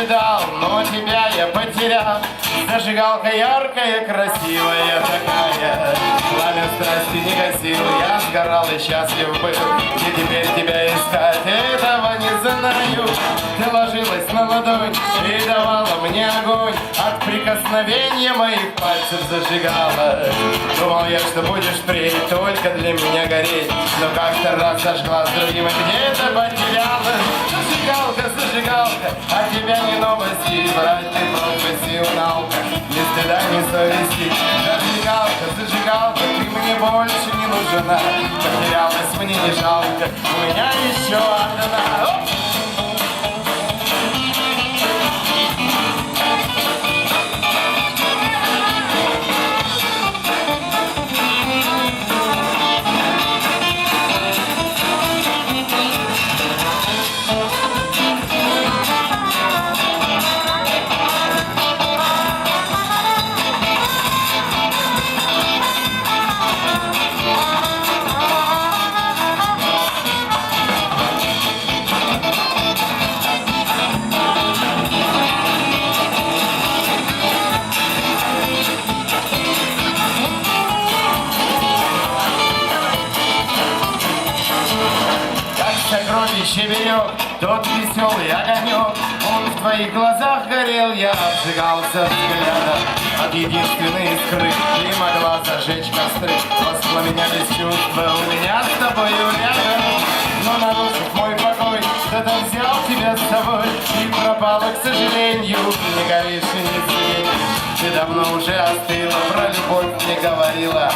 ожидал, но тебя я потерял. Зажигалка яркая, красивая такая. Пламя страсти не гасил, я сгорал и счастлив был. И теперь тебя искать, этого не знаю. Ты ложилась на ладонь и давала мне огонь. От прикосновения моих пальцев зажигала. Думал я, что будешь впредь только для меня гореть. Но как-то раз сожгла с другим где-то потеряла. Зажигалка, зажигалка, а тебя не новости. Брать ты профессионалка, ни стыда, ни совести. Зажигалка, зажигалка, ты мне больше не нужна. Потерялась, мне не жалко, у меня еще одна. Оп! Как сокровище берег тот веселый огонек Он в твоих глазах горел, я обжигался взглядом. От единственной искры ты могла зажечь костры. Воспламенялись чувства у меня с тобою рядом. Но нарушив мой покой, кто-то взял тебя с собой. И пропала, к сожалению, не горишь и не светишь Ты давно уже остыла, про любовь не говорила.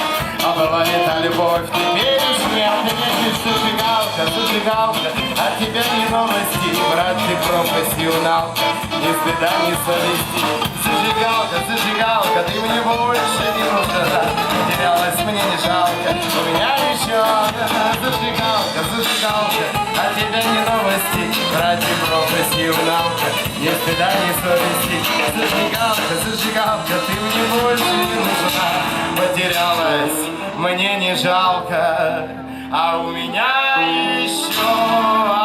А была ли та любовь, теперь уж не ответишь Зажигалка, зажигалка, от тебя не новости. Брат, ты профессионалка, ни стыда, ни совести. Зажигалка, зажигалка, ты мне больше не нужна. Потерялась, мне не жалко, у меня еще Зажигалка, зажигалка, от тебя не новости. Брат, ты профессионалка, ни стыда, ни совести. Зажигалка, зажигалка, ты мне больше не нужна. Потерялась, мне не жалко, а у меня еще